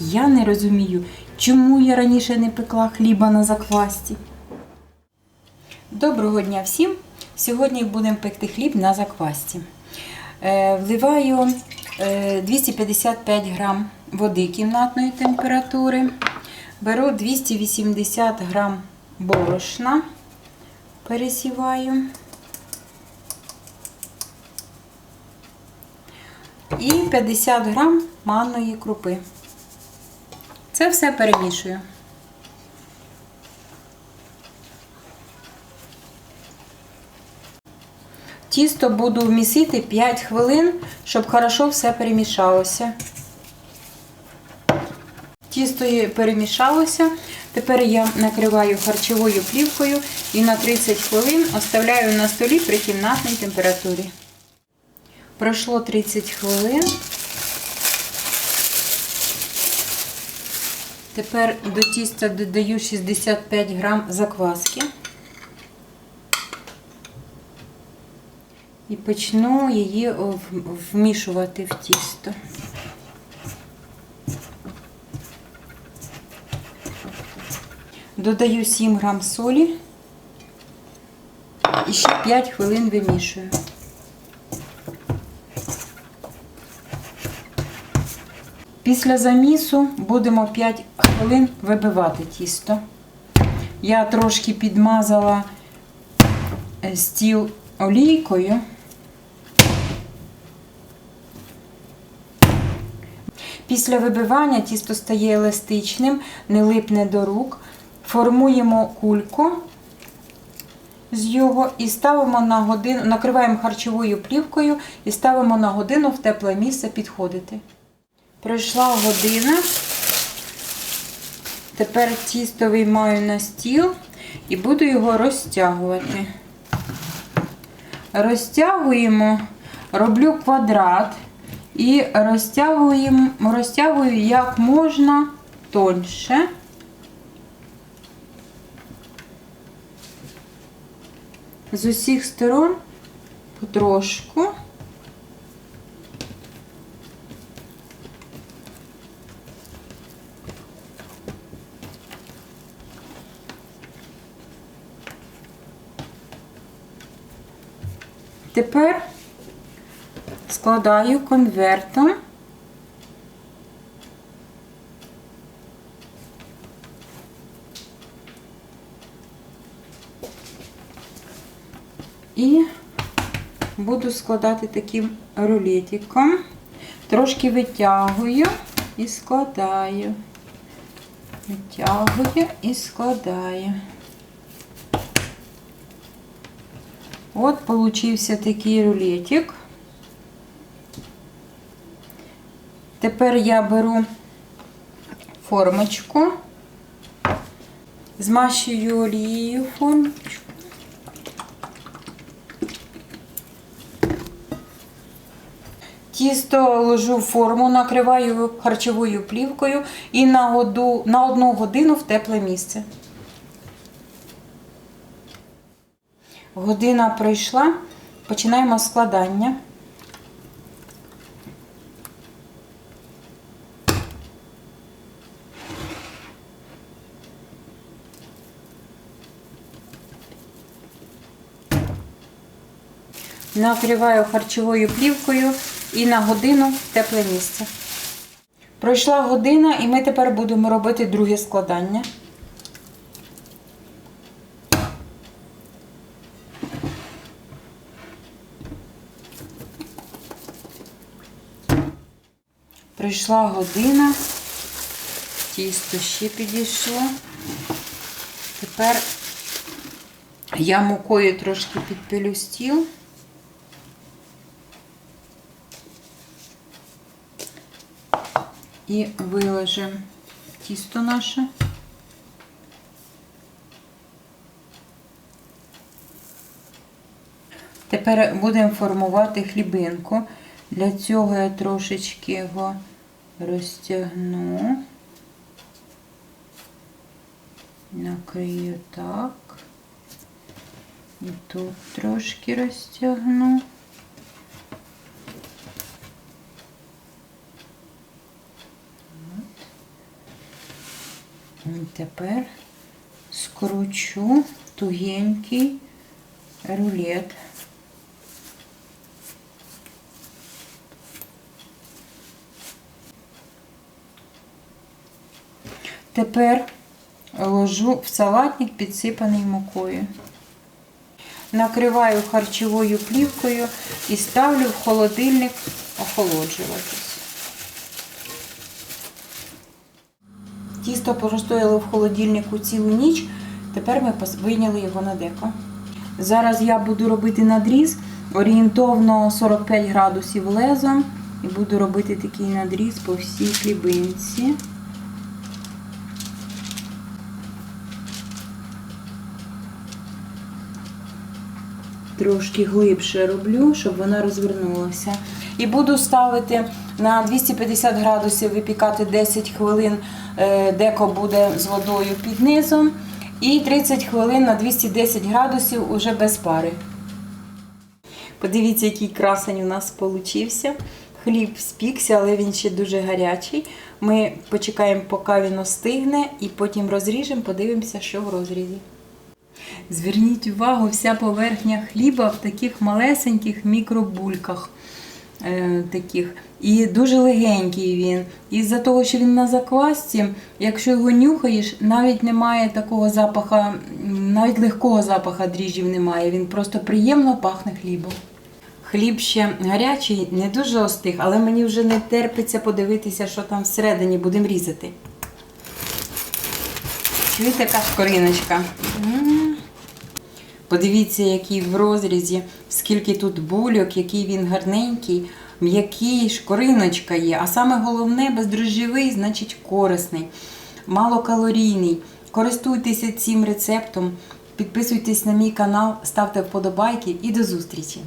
Я не розумію, чому я раніше не пекла хліба на заквасті. Доброго дня всім! Сьогодні будемо пекти хліб на заквасті. Е, вливаю е, 255 грам води кімнатної температури. Беру 280 грам борошна, пересіваю. І 50 грам манної крупи. Це все перемішую. Тісто буду місити 5 хвилин, щоб хорошо все перемішалося. Тісто перемішалося. Тепер я накриваю харчовою плівкою і на 30 хвилин оставляю на столі при кімнатній температурі. Пройшло 30 хвилин. Тепер до тіста додаю 65 грам закваски. І почну її вмішувати в тісто. Додаю 7 грам солі і ще 5 хвилин вимішую. Після замісу будемо 5 хвилин вибивати тісто. Я трошки підмазала е, стіл олійкою. Після вибивання тісто стає еластичним, не липне до рук. Формуємо кульку з його і ставимо на годину, накриваємо харчовою плівкою і ставимо на годину в тепле місце підходити. Пройшла година. Тепер тісто виймаю на стіл і буду його розтягувати. Розтягуємо, роблю квадрат і розтягуємо, розтягую як можна тоньше. З усіх сторон потрошку. Тепер складаю конвертом. І буду складати таким рулетиком. Трошки витягую і складаю. Витягую і складаю. От получився такий рулетик. Тепер я беру формочку, змащую олією формочку. Тісто ложу в форму, накриваю харчовою плівкою і на одну годину в тепле місце. Година пройшла, починаємо складання. Накриваю харчовою плівкою і на годину в тепле місце. Пройшла година і ми тепер будемо робити друге складання. Пройшла година, тісто ще підійшло. Тепер я мукою трошки підпилю стіл. І виложимо тісто наше. Тепер будемо формувати хлібинку. Для цього я трошечки його розтягну, накрию так. І тут трошки розтягну. От. Тепер скручу тугенький рулет. Тепер ложу в салатник, підсипаний мукою. Накриваю харчовою плівкою і ставлю в холодильник охолоджуватись. Тісто простояло в холодильнику цілу ніч. Тепер ми вийняли його на деко. Зараз я буду робити надріз орієнтовно 45 градусів лезом. І буду робити такий надріз по всій хлібинці. Трошки глибше роблю, щоб вона розвернулася. І буду ставити на 250 градусів випікати 10 хвилин, е, деко буде з водою під низом. І 30 хвилин на 210 градусів уже без пари. Подивіться, який красень у нас получився. Хліб спікся, але він ще дуже гарячий. Ми почекаємо, поки він остигне, і потім розріжемо, подивимося, що в розрізі. Зверніть увагу, вся поверхня хліба в таких малесеньких мікробульках. Е, таких. І дуже легенький він. Із-за того, що він на заквасці, якщо його нюхаєш, навіть немає такого запаха, навіть легкого запаха дріжджів немає. Він просто приємно пахне хлібом. Хліб ще гарячий, не дуже остиг, але мені вже не терпиться подивитися, що там всередині будемо різати. Чуєте, яка шкориночка? М. Подивіться, який в розрізі, скільки тут бульок, який він гарненький, м'який, шкориночка є. А саме головне, бездрожжєвий, значить корисний, малокалорійний. Користуйтеся цим рецептом, підписуйтесь на мій канал, ставте вподобайки і до зустрічі!